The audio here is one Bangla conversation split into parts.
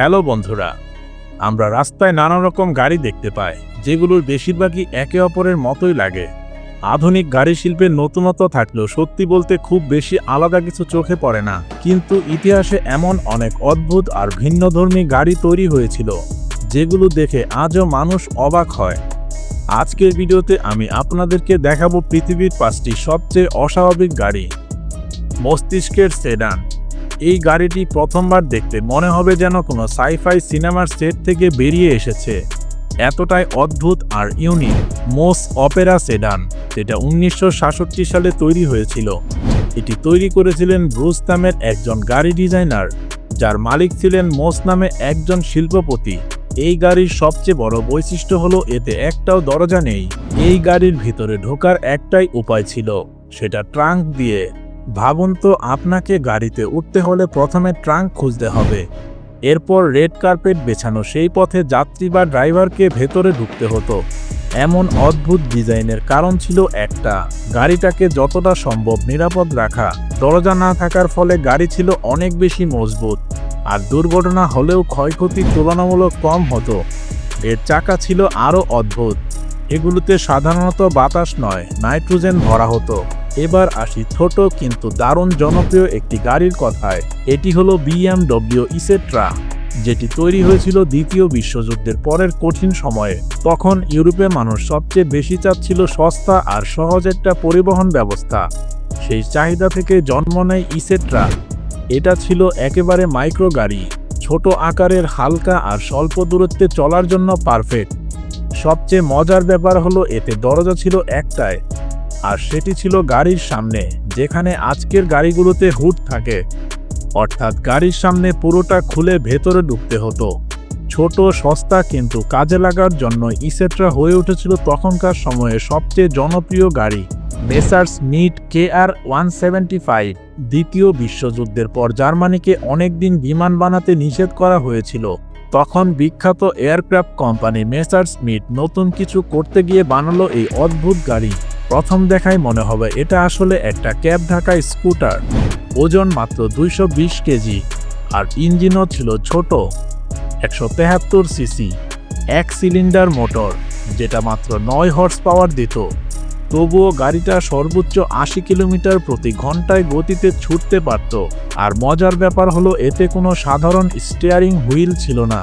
হ্যালো বন্ধুরা, আমরা রাস্তায় নানা রকম গাড়ি দেখতে পাই, যেগুলোর বেশিরভাগই একে অপরের মতোই লাগে। আধুনিক গাড়ি শিল্পের নতুনত্ব থাকলেও সত্যি বলতে খুব বেশি আলাদা কিছু চোখে পড়ে না। কিন্তু ইতিহাসে এমন অনেক অদ্ভুত আর ভিন্নধর্মী গাড়ি তৈরি হয়েছিল, যেগুলো দেখে আজও মানুষ অবাক হয়। আজকের ভিডিওতে আমি আপনাদেরকে দেখাবো পৃথিবীর পাঁচটি সবচেয়ে অস্বাভাবিক গাড়ি, মস্তিষ্কের সেডান এই গাড়িটি প্রথমবার দেখতে। মনে হবে যেন কোনো সাইফাই সিনেমার সেট থেকে বেরিয়ে এসেছে। এতটাই অদ্ভুত আর ইউনিক। মোস অপেরা সেডান, যেটা উনিশশো সালে তৈরি হয়েছিল। এটি তৈরি করেছিলেন ব্রুস নামের একজন গাড়ি ডিজাইনার, যার মালিক ছিলেন মোস নামে একজন শিল্পপতি। এই গাড়ির সবচেয়ে বড় বৈশিষ্ট্য হলো এতে একটাও দরজা নেই। এই গাড়ির ভিতরে ঢোকার একটাই উপায় ছিল, সেটা ট্রাঙ্ক দিয়ে। ভাবুন তো আপনাকে গাড়িতে উঠতে হলে প্রথমে ট্রাঙ্ক খুঁজতে হবে। এরপর রেড কার্পেট বেছানো সেই পথে যাত্রী বা ড্রাইভারকে ভেতরে ঢুকতে হতো। এমন অদ্ভুত ডিজাইনের কারণ ছিল একটা। গাড়িটাকে যতটা সম্ভব নিরাপদ রাখা। দরজা না থাকার ফলে গাড়ি ছিল অনেক বেশি মজবুত। আর দুর্ঘটনা হলেও ক্ষয়ক্ষতি তুলনামূলক কম হতো। এর চাকা ছিল আরও অদ্ভুত। এগুলোতে সাধারণত বাতাস নয়, নাইট্রোজেন ভরা হতো। এবার আসি ছোট কিন্তু দারুণ জনপ্রিয় একটি গাড়ির কথায়। এটি হলো বিএমডব্লিউ ইসেট্রা, যেটি তৈরি হয়েছিল দ্বিতীয় বিশ্বযুদ্ধের পরের কঠিন সময়ে। তখন ইউরোপে মানুষ সবচেয়ে বেশি চাচ্ছিল সস্তা আর সহজ একটা পরিবহন ব্যবস্থা। সেই চাহিদা থেকে জন্ম নেয় ইসেট্রা। এটা ছিল একেবারে মাইক্রো গাড়ি, ছোট আকারের হালকা আর স্বল্প দূরত্বে চলার জন্য পারফেক্ট। সবচেয়ে মজার ব্যাপার হলো এতে দরজা ছিল একটায়। আর সেটি ছিল গাড়ির সামনে, যেখানে আজকের গাড়িগুলোতে হুড থাকে। অর্থাৎ গাড়ির সামনে পুরোটা খুলে ভেতরে ঢুকতে হতো। ছোট, সস্তা কিন্তু কাজে লাগার জন্য ইসেট্রা হয়ে উঠেছিল তখনকার সময়ে সবচেয়ে জনপ্রিয় গাড়ি Messerschmitt K R one seventy five, দ্বিতীয় বিশ্বযুদ্ধের পর জার্মানিকে অনেকদিন বিমান বানাতে নিষেধ করা হয়েছিল। তখন বিখ্যাত এয়ারক্রাফট কোম্পানি মেসার্স মিট নতুন কিছু করতে গিয়ে বানালো এই অদ্ভুত গাড়ি। প্রথম দেখায় মনে হবে এটা আসলে একটা ক্যাব ঢাকা স্কুটার। ওজন মাত্র দুইশো বিশ কেজি, আর ইঞ্জিনও ছিল ছোট, একশো তেহাত্তর সিসি, এক সিলিন্ডার মোটর, যেটা মাত্র নয় হর্স পাওয়ার দিত। তবুও গাড়িটা সর্বোচ্চ আশি কিলোমিটার প্রতি ঘন্টায় গতিতে ছুটতে পারত, আর মজার ব্যাপার হলো এতে কোনো সাধারণ স্টিয়ারিং হুইল ছিল না।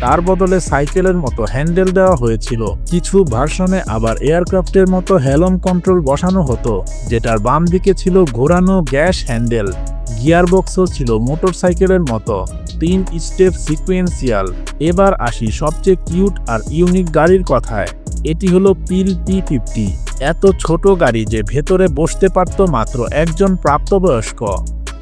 তার বদলে সাইকেলের মতো হ্যান্ডেল দেওয়া হয়েছিল। কিছু ভার্সনে আবার এয়ারক্রাফটের মতো হেলম কন্ট্রোল বসানো হতো, যেটার বাম দিকে ছিল ঘোরানো গ্যাস হ্যান্ডেল। গিয়ারবক্সও ছিল মোটরসাইকেলের মতো, তিন স্টেপ সিকুয়েন্সিয়াল। এবার আসি সবচেয়ে কিউট আর ইউনিক গাড়ির কথায়। এটি হলো পিল পি ফিফটি। এত ছোট গাড়ি যে ভেতরে বসতে পারত মাত্র একজন প্রাপ্তবয়স্ক।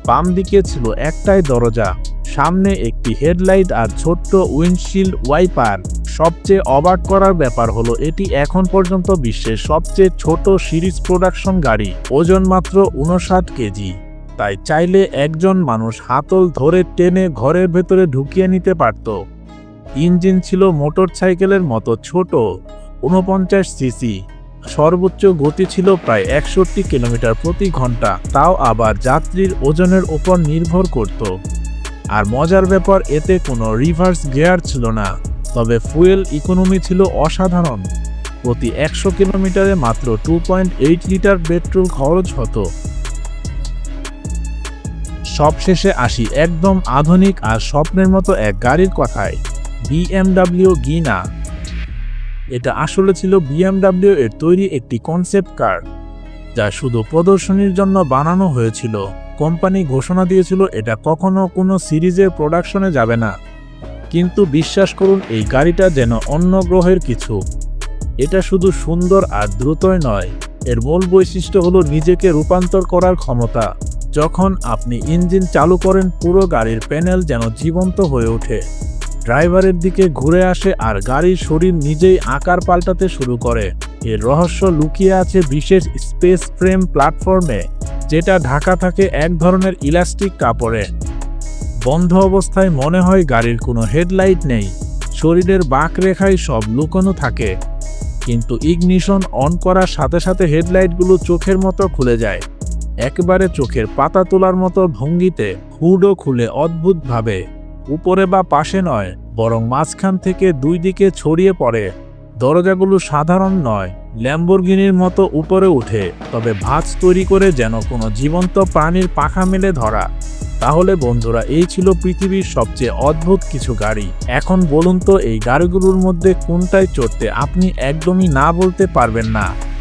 বাম দিকে ছিল একটাই দরজা সামনে একটি হেডলাইট আর ছোট্ট উইন্ডশিল্ড ওয়াইপার। সবচেয়ে অবাক করার ব্যাপার হলো, এটি এখন পর্যন্ত বিশ্বের সবচেয়ে ছোট সিরিজ প্রোডাকশন গাড়ি, ওজন মাত্র উনষাট কেজি। তাই চাইলে একজন মানুষ হাতল ধরে টেনে ঘরের ভেতরে ঢুকিয়ে নিতে পারত। ইঞ্জিন ছিল মোটর সাইকেলের মতো ছোট উনপঞ্চাশ সিসি। সর্বোচ্চ গতি ছিল প্রায় একষট্টি কিলোমিটার প্রতি ঘণ্টা। তাও আবার যাত্রীর ওজনের উপর নির্ভর করত। আর মজার ব্যাপার, এতে কোনো রিভার্স গিয়ার ছিল না। তবে ফুয়েল ইকোনমি ছিল অসাধারণ। প্রতি একশো কিলোমিটারে মাত্র two point eight litre petrol খরচ হতো। সবশেষে আসি একদম আধুনিক আর স্বপ্নের মতো এক গাড়ির কথায় বিএমডাব্লিউ গিনা। এটা আসলে ছিল বিএমডাব্লিউ এর তৈরি একটি কনসেপ্ট কার যা শুধু প্রদর্শনীর জন্য বানানো হয়েছিল। কোম্পানি ঘোষণা দিয়েছিল এটা কখনো কোনো সিরিজের প্রোডাকশনে যাবে না। কিন্তু বিশ্বাস করুন, এই গাড়িটা যেন অন্য গ্রহের কিছু। এটা শুধু সুন্দর আর দ্রুতই নয়, এর মূল বৈশিষ্ট্য হলো নিজেকে রূপান্তর করার ক্ষমতা। যখন আপনি ইঞ্জিন চালু করেন, পুরো গাড়ির প্যানেল যেন জীবন্ত হয়ে ওঠে। ড্রাইভারের দিকে ঘুরে আসে আর গাড়ির শরীর নিজেই আকার পাল্টাতে শুরু করে। এর রহস্য লুকিয়ে আছে বিশেষ স্পেস ফ্রেম প্ল্যাটফর্মে। যেটা ঢাকা থাকে এক ধরনের ইলাস্টিক কাপড়ে। বন্ধ অবস্থায় মনে হয় গাড়ির কোনো হেডলাইট নেই, শরীরের বাঁক রেখায় সব লুকানো থাকে। কিন্তু ইগনিশন অন করার সাথে সাথে হেডলাইটগুলো চোখের মতো খুলে যায়। একেবারে চোখের পাতা তোলার মতো ভঙ্গিতে হুডও খুলে অদ্ভুতভাবে। উপরে বা পাশে নয়, বরং মাঝখান থেকে দুই দিকে ছড়িয়ে পড়ে। দরজাগুলো সাধারণ নয়। ল্যাম্বরগিনির মতো উপরে উঠে তবে ভাঁজ তৈরি করে যেন কোনো জীবন্ত প্রাণীর পাখা মেলে ধরা। তাহলে বন্ধুরা, এই ছিল পৃথিবীর সবচেয়ে অদ্ভুত কিছু গাড়ি। এখন বলুন তো, এই গাড়িগুলোর মধ্যে কোনটায় চড়তে আপনি একদমই না বলতে পারবেন না।